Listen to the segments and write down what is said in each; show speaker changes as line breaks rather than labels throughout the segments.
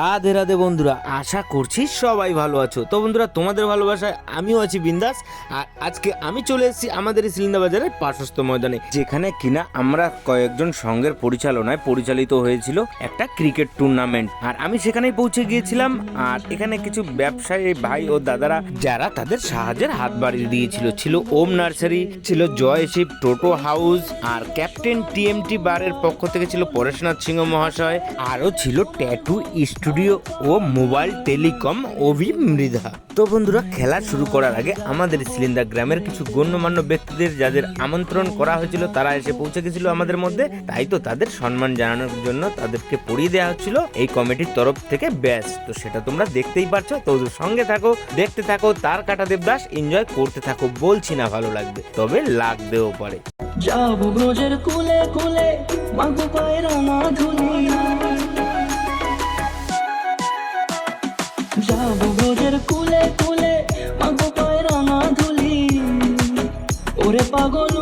রাধে রাধে বন্ধুরা, আশা করছি সবাই ভালো আছো। তো বন্ধুরা, তোমাদের ভালোবাসায় আমিও আছি বিন্দাস, আর আজকে আমি চলে এসেছি আমাদের এই সিলিন্দা বাজারের পার্শ্বস্থ ময়দানে, যেখানে কিনা আমরা কয়েকজন সঙ্গের পরিচালনায় পরিচালিত হয়েছিল একটা ক্রিকেট টুর্নামেন্ট। আর আমি সেখানেই পৌঁছে গিয়েছিলাম, আর এখানে কিছু ব্যবসায়ী ভাই ও দাদারা, যারা তাদের সাহায্যের হাত বাড়িয়ে দিয়েছিল। ছিল ওম নার্সারি, ছিল জয় শিব টোটো হাউস, আর ক্যাপ্টেন টিএমটি বারের পক্ষ থেকে ছিল পরেশনাথ সিংহ মহাশয়, আরও ছিল ট্যাটু স্টুডিও ও মোবাইল টেলিকম অভি মৃধা। তো বন্ধুরা, খেলা শুরু করার আগে আমাদের সিলিন্ডার গ্রামের কিছু গণ্যমান্য ব্যক্তিদের যাদের আমন্ত্রণ করা হয়েছিল, তারা এসে পৌঁছে গেছিল আমাদের মধ্যে। তাই তো তাদের সম্মান জানানোর জন্য তাদেরকে পড়িয়ে দেওয়া হচ্ছিল। এই কমিটির তরফ থেকে ব্যাস। তো সেটা তোমরা দেখতেই পারছ। তো সঙ্গে থাকো, দেখতে থাকো, তার কাটা দেবদাস এনজয় করতে থাকো। বলছি না ভালো লাগবে, তবে লাগবেও পারে।
যাব ব্রজের কুলে কুলে, মাগো পায়ের ধুলি কুলে কুলে, মাগো ধুলি ওরে পাগল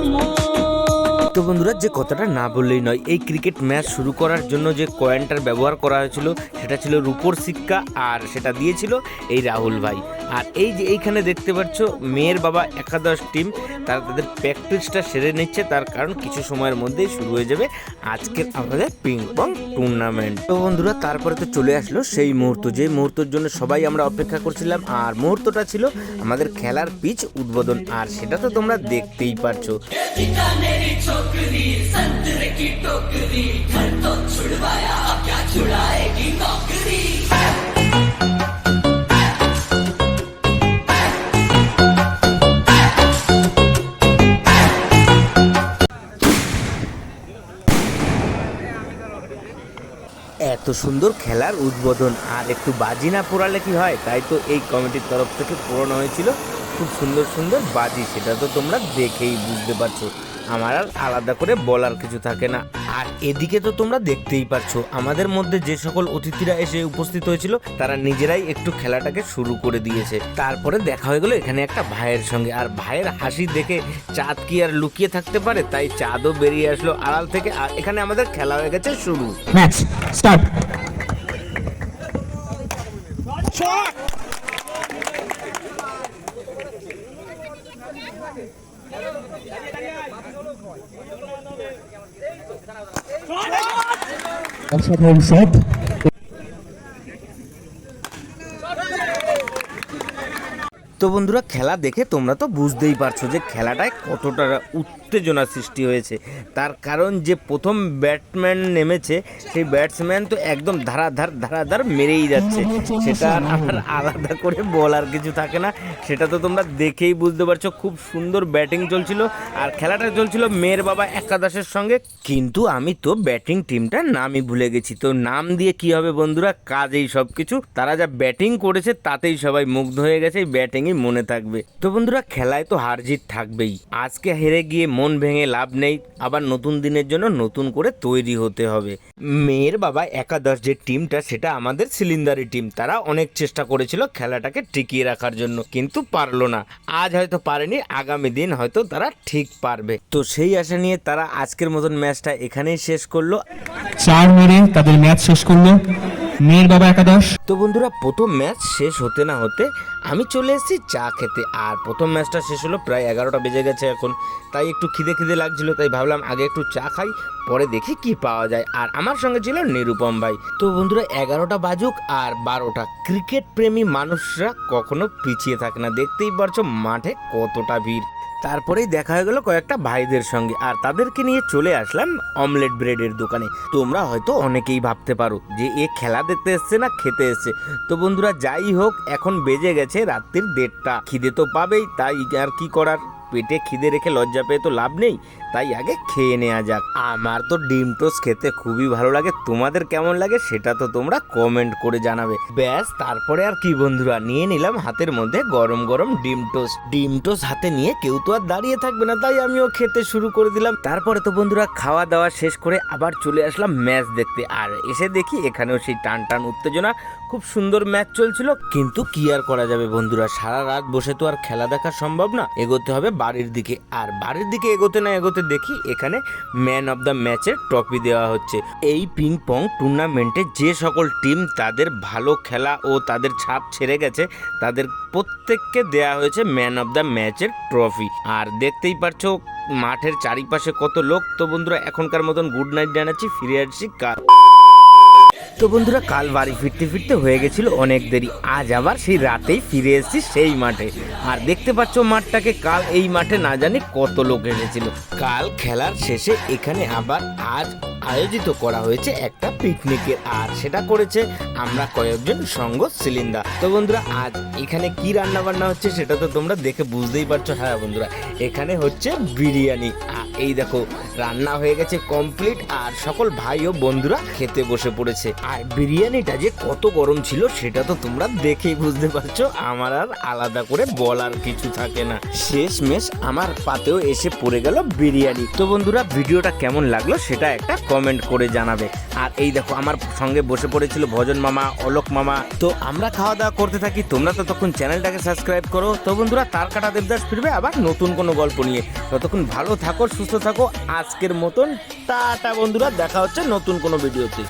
তো বন্ধুরা, যে কথাটা না বললেই নয়, এই ক্রিকেট ম্যাচ শুরু করার জন্য যে কয়েনটার ব্যবহার করা হয়েছিল, সেটা ছিল রূপোর সিক্কা আর সেটা দিয়েছিল এই রাহুল ভাই। আর এই যে এইখানে দেখতে পাচ্ছ, মেয়ের বাবা একাদশ টিম, তারা তাদের প্র্যাকটিসটা সেরে নিচ্ছে, তার কারণ কিছু সময়ের মধ্যেই শুরু হয়ে যাবে আজকের আমাদের পিং পং টুর্নামেন্ট তো বন্ধুরা, তারপরে তো চলে আসলো সেই মুহূর্ত, যে মুহূর্তের জন্য সবাই আমরা অপেক্ষা করছিলাম, আর মুহূর্তটা ছিল আমাদের খেলার পিচ উদ্বোধন, আর সেটা তো তোমরা দেখতেই পারছ। সুন্দর খেলার উদ্বোধন। আর একটু বাজি না পোড়ালে কি হয়? তাই তো এই কমিটির তরফ থেকে পূরণ হয়েছিল। খুব সুন্দর সুন্দর বাজি, সেটা তো তোমরা দেখেই বুঝতে পারছ। আমার আর আলাদা করে বলার কিছু থাকে না। আর এদিকে তো তোমরা দেখতেই পারছ আমাদের মধ্যে যে সকল অতিথিরা এসে উপস্থিত হয়েছিল তারা নিজেরাই একটু খেলাটাকে শুরু করে দিয়েছে। তারপরে দেখা হয়ে গেলো এখানে একটা ভাইয়ের সঙ্গে। আর ভাইয়ের হাসি দেখে চাঁদ কি আর লুকিয়ে থাকতে পারে তাই চাঁদও বেরিয়ে আসলো আড়াল থেকে। আর এখানে আমাদের খেলা হয়ে গেছে শুরু।
ম্যাচ স্টার্ট অসাধারণ শট
তো বন্ধুরা, খেলা দেখে তোমরা তো বুঝতেই পারছ যে খেলাটায় কতটা উত্তেজনা সৃষ্টি হয়েছে। তার কারণ যে প্রথম ব্যাটম্যান নেমেছে, সেই ব্যাটসম্যান তো একদম ধারাধার ধারাধার মেরেই যাচ্ছে। সেটা আর আলাদা করে বলার কিছু থাকে না। সেটা তো তোমরা দেখেই বুঝতে পারছ। খুব সুন্দর ব্যাটিং চলছিল আর খেলাটা চলছিল মেয়ের বাবা একাদশের সঙ্গে। কিন্তু আমি তো ব্যাটিং টিমটার নামই ভুলে গেছি। তো নাম দিয়ে কি হবে বন্ধুরা? কাজেই সব কিছু তারা যা ব্যাটিং করেছে, তাতেই সবাই মুগ্ধ হয়ে গেছে। এই ব্যাটিংই মনে থাকবে। তো বন্ধুরা খেলায় তো হার জিত থাকবেই। আজকে হেরে গিয়ে মন ভেঙে লাভ নেই। আবার নতুন দিনের জন্য নতুন করে তৈরি হতে হবে। মেয়ের বাবা একাদশ যে টিমটা সেটা আমাদের সিলিন্ডারি টিম। তারা অনেক চেষ্টা করেছিল খেলাটাকে টিকিয়ে রাখার জন্য কিন্তু পারল না। আজ হয়তো পারেনি আগামী দিন হয়তো তারা ঠিক পারবে। তো সেই আশা নিয়ে তারা আজকের মতন ম্যাচটা এখানেই শেষ করল।
চার মেরে তাদের ম্যাচ শেষ করল। মেয়ের বাবা একাদশ।
তো বন্ধুরা প্রথম ম্যাচ শেষ হতে না হতে আমি চলে এসেছি চা খেতে। আর প্রথম ম্যাচটা শেষ হলো প্রায় এগারোটা বেজে গেছে এখন। তাই একটু খিদে খিদে লাগছিল, তাই ভাবলাম আগে একটু চা খাই, পরে দেখি কি পাওয়া যায়। আর আমার সঙ্গে ছিল নিরুপম ভাই। তো বন্ধুরা, এগারোটা বাজুক আর বারোটা। ক্রিকেট প্রেমী মানুষরা কখনো পিছিয়ে থাকে না। দেখতেই পারছ মাঠে কতটা ভিড়। তারপরেই দেখা হয়ে গেল কয়েকটা ভাইদের সঙ্গে। আর তাদেরকে নিয়ে চলে আসলাম অমলেট ব্রেডের দোকানে। তোমরা হয়তো অনেকেই ভাবতে পারো যে এ খেলা দেখতে এসছে না খেতে এসছে। তো বন্ধুরা, যাই হোক, এখন বেজে গেছে রাত্রির দেড়টা। খিদে তো পাবেই, তাই আর কি করার? পেটে খিদে রেখে লজ্জা পেয়ে তো লাভ নেই, তাই আগে খেয়ে নেওয়া যাক। আমার তো ডিম টোস্ট খেতে খুবই ভালো লাগে, তোমাদের কেমন লাগে সেটা তো তোমরা কমেন্ট করে জানাবে। ব্যাস, তারপরে আর কি বন্ধুরা, নিয়ে নিলাম হাতের মধ্যে গরম গরম ডিম টোস্ট। ডিম টোস্ট হাতে নিয়ে কেউ তো আর দাঁড়িয়ে থাকবে না, তাই আমিও খেতে শুরু করে দিলাম। তারপরে তো বন্ধুরা খাওয়া দাওয়া শেষ করে আবার চলে আসলাম ম্যাচ দেখতে। আর এসে দেখি এখানেও সেই টান টান উত্তেজনা, খুব সুন্দর ম্যাচ চলছিল। কিন্তু কি আর করা যাবে বন্ধুরা, সারা রাত বসে তো আর খেলা দেখা সম্ভব না, এগোতে হবে বাড়ির দিকে। আর বাড়ির দিকে এগোতে না এগোতে দেখি এখানে ম্যান অফ দ্য ম্যাচের ট্রফি দেওয়া হচ্ছে। এই পিং পং টুর্নামেন্টে যে সকল টিম তাদের ভালো খেলা ও তাদের ছাপ ছেড়ে গেছে, তাদের প্রত্যেককে দেয়া হয়েছে ম্যান অফ দ্য ম্যাচের ট্রফি আর দেখতেই পারছ, মাঠের চারিপাশে কত লোক। তো বন্ধুরা, এখনকার মতন গুড নাইট জানাচ্ছি, ফিরে আসছি কাল। তো বন্ধুরা, কাল বাড়ি ফিরতে ফিরতে হয়ে গেছিল অনেক দেরি। আজ আবার সেই রাতেই ফিরে এসেছি সেই মাঠে। আর দেখতে পাচ্ছ মাঠটাকে, কাল এই মাঠে না জানি কত লোক এসেছিল। কাল খেলার শেষে এখানে আবার আজ আয়োজিত করা হয়েছে একটা পিকনিকের আর সেটা করেছে আমরা কয়েকজন সঙ্গ সিলিন্ডার তো বন্ধুরা, আজ এখানে কি রান্না বান্না হচ্ছে সেটা তো তোমরা দেখে বুঝতেই পারছ। হ্যাঁ বন্ধুরা, এখানে হচ্ছে বিরিয়ানি। এই দেখো, রান্না হয়ে গেছে কমপ্লিট আর সকল ভাই ও বন্ধুরা খেতে বসে পড়েছে। আর বিরিয়ানিটা যে কত গরম ছিল সেটা তো তোমরা দেখেই বুঝতে পারছ। আমার আর আলাদা করে বলার কিছু থাকে না। শেষ মেশ আমার পাতেও এসে পড়ে গেল বিরিয়ানি। তো বন্ধুরা, ভিডিওটা কেমন লাগল সেটা একটা কমেন্ট করে জানাবে। আর এই দেখো, আমার সঙ্গে বসে পড়েছিল ভজন মামা, অলোক মামা। তো আমরা খাওয়া দাওয়া করতে থাকি, তোমরা তো তখন চ্যানেলটাকে সাবস্ক্রাইব করো। তো বন্ধুরা তার কাটা দেবদাস ফিরবে আবার নতুন কোনো গল্প নিয়ে। ততক্ষণ ভালো থাকো, সুস্থ থাকো, আজকের মতন টাটা বন্ধুরা, দেখা হচ্ছে নতুন কোনো ভিডিওতে।